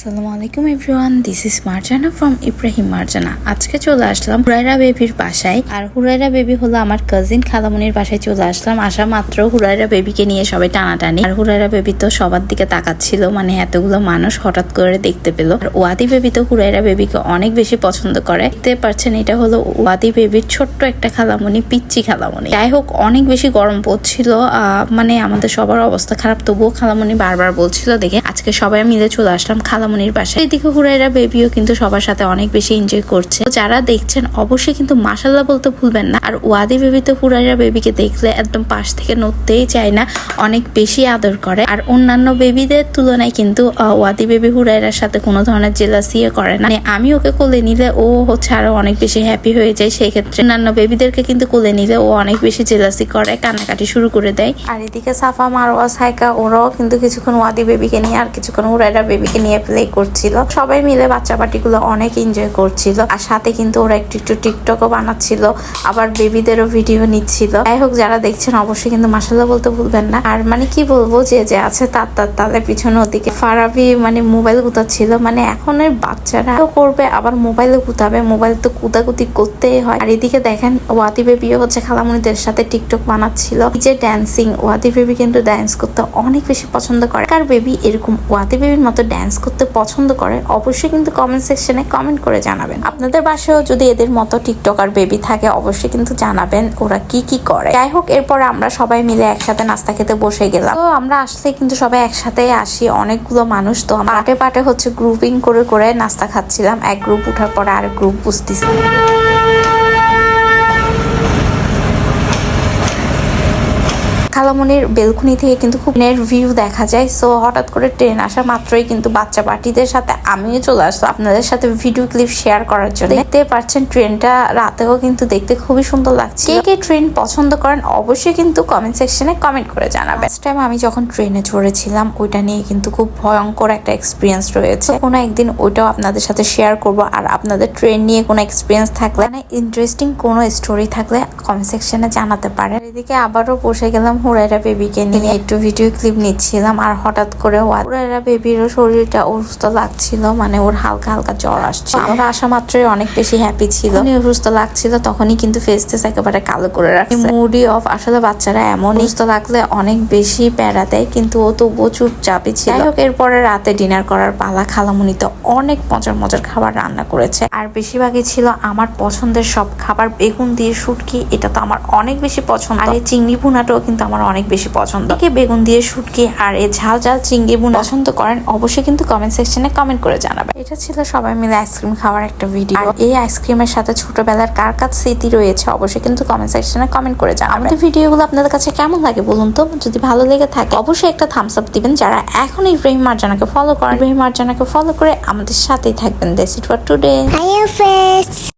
আসসালামু আলাইকুম everyone this is Marjana from Ibrahim Marjana আজকে চলে আসলাম হুরাইরা বেবির বাসায়, আর হুরাইরা বেবি হলো আমার কাজিন খালামনির বাসায় চলে আসলাম। আসা মাত্র হুরাইরা বেবিকে নিয়ে সবাই টানাটানি। আর হুরাইরা বেবি তো সবার দিকে তাকাচ্ছিল মানে এতগুলো মানুষ হঠাৎ করে দেখতে পেল। আর ওয়াদি বেবি তো হুরাইরা বেবিকে অনেক বেশি পছন্দ করে। দেখতে পারছেন এটা হলো ওয়াদি বেবির ছোট্ট একটা খালামনি, পিচ্চি খালামনি। যাই হোক, অনেক বেশি গরম পড়ছিল মানে আমাদের সবার অবস্থা খারাপ, তবুও খালামনি বারবার বলছিল দেখে। আজকে সবাই মিলে চলে আসলাম খালামনির বাসায় এদিকে হুরাইরা বেবিও কিন্তু সবার সাথে অনেক বেশি এনজয় করছে। যারা দেখছেন অবশ্যই কিন্তু মাসাল্লাহ বলতে ভুলবেন না। আর ওয়াদি বেবি তো হুরাইরা বেবিকে দেখলে একদম পাশ থেকে নড়তেই চায় না, অনেক বেশি আদর করে। আর অন্যান্য বেবিদের তুলনায় কিন্তু ওয়াদি বেবি হুরাইরার সাথে কোনো ধরনের জেলাসিও করে না। মানে আমি ওকে কোলে নিলে ও হচ্ছে আরও অনেক বেশি হ্যাপি হয়ে যায় সেই ক্ষেত্রে অন্যান্য বেবিদেরকে কিন্তু কোলে নিলে ও অনেক বেশি জেলাসি করে, কান্নাকাটি শুরু করে দেয়। আর এদিকে সাফা মারোয়া সাইকা, ওরাও কিন্তু কিছুক্ষণ ওয়াদি বেবিকে নিয়ে আর কিছুক্ষণ হুরাইরা বেবিকে নিয়ে করছিল। সবাই মিলে বাচ্চা পার্টিগুলো অনেক এনজয় করছিল। আর সাথে কিন্তু ওরা একটু একটু টিকটকও বানাচ্ছিল, আবার বেবিদেরও ভিডিও নিচ্ছিল। যাই হোক, যারা দেখছেন অবশ্যই কিন্তু মাসাল্লাহ বলতে ভুলবেন না। আর মানে কি বলব যে যে আছে তার তার তাদের পিছনে ওদিকে। ফারাবি মানে মোবাইল গুতাচ্ছিল মানে এখনের বাচ্চারা করবে, আবার মোবাইলে গুতাবে। মোবাইল তো কুতাকুতি করতেই হয়। আর এদিকে দেখেন, ওয়াদি বেবিও হচ্ছে খালামুনিদের সাথে টিকটক বানাচ্ছিল। যে ড্যান্সিং ওয়াদি বেবি কিন্তু ড্যান্স করতে অনেক বেশি পছন্দ করে। কার বেবি? এরকম ওয়াদি বেবির মতো ড্যান্স করতে পছন্দ করে, অবশ্যই কিন্তু কমেন্ট সেকশনে কমেন্ট করে জানাবেন। আপনাদের বাসায়ও যদি এদের মতো টিকটকার বেবি থাকে, অবশ্যই কিন্তু জানাবেন ওরা কি কি করে। যাই হোক এরপর আমরা সবাই মিলে একসাথে নাস্তা খেতে বসে গেলাম। তো আমরা আসলে কিন্তু সবাই একসাথে আসি, অনেকগুলো মানুষ। তো পাটে পাটে হচ্ছে গ্রুপিং করে করে নাস্তা খাচ্ছিলাম। এক গ্রুপ উঠার পরে আরেক গ্রুপ বুঝতেছি। খালামনির বেলকুনি থেকে কিন্তু খুব ট্রেনের ভিউ দেখা যায়। সো হঠাৎ করে ট্রেন আসা মাত্রই কিন্তু বাচ্চা পার্টিদের সাথে আমিও চলে আসতো আপনাদের সাথে ভিডিও ক্লিপ শেয়ার করার জন্য। দেখতে পাচ্ছেন ট্রেনটা রাতেও কিন্তু দেখতে খুবই সুন্দর লাগছে। কে কে ট্রেন পছন্দ করেন অবশ্যই কিন্তু কমেন্ট সেকশনে কমেন্ট করে জানাবেন। লাস্ট টাইম আমি যখন ট্রেনে চড়েছিলাম, ওইটা নিয়ে কিন্তু খুব ভয়ঙ্কর একটা এক্সপিরিয়েন্স রয়েছে। কোনো একদিন ওইটাও আপনাদের সাথে শেয়ার করব। আর আপনাদের ট্রেন নিয়ে কোনো এক্সপিরিয়েন্স থাকলে মানে ইন্টারেস্টিং কোনো স্টোরি থাকলে কমেন্ট সেকশনে জানাতে পারেন। এদিকে আবারও বসে গেলাম হুরাইরা বেবিকে নিয়ে একটু ভিডিও ক্লিপ নিচ্ছিলাম আর হঠাৎ করে হুরাইরা বেবিরও শরীরটা অসুস্থ লাগছিল মানে ওর হালকা হালকা জ্বর আসছে। আমরা আসা মাত্রই অনেক বেশি হ্যাপি ছিল। অসুস্থ লাগছিল তখনই কিন্তু ফেস টেস একেবারে কালো করে রাখছে। মুডি অফ আসলে বাচ্চারা এমন অসুস্থ লাগলে অনেক বেশি প্যারা দেয় কিন্তু ও তো চুপচাপই ছিল। যাই হোক এরপরে রাতে ডিনার করার পালা খালামুনি তো অনেক মজার মজার খাবার রান্না করেছে। আর বেশিরভাগই ছিল আমার পছন্দের সব খাবার বেগুন দিয়ে শুটকি এটা তো আমার অনেক বেশি পছন্দ। আর এই চিংড়ি ভুনাটাও কিন্তু আমার অনেক বেশি পছন্দ। কে বেগুন দিয়ে শুটকি আর এই ঝাল ঝাল চিংড়ি ভুনা পছন্দ করেন অবশ্যই কিন্তু কমেন্ট সেকশনে কমেন্ট করে জানাবেন। এটা ছিল সবাই মিলে আইসক্রিম খাওয়ার একটা ভিডিও আর এই আইসক্রিমের সাথে ছোটবেলার কার কার স্মৃতি রয়েছে অবশ্যই কিন্তু কমেন্ট সেকশনে কমেন্ট করে জানাবেন। আমাদের ভিডিওগুলো আপনাদের কাছে কেমন লাগে বলুন তো? যদি ভালো লেগে থাকে অবশ্যই একটা থামস আপ দিবেন। যারা এখন ইব্রাহিম মার্জানাকে ফলো করেন ইব্রাহিম মার্জানাকে ফলো করে আমাদের সাথেই থাকবেন। দেশ eat for today Hi, friends.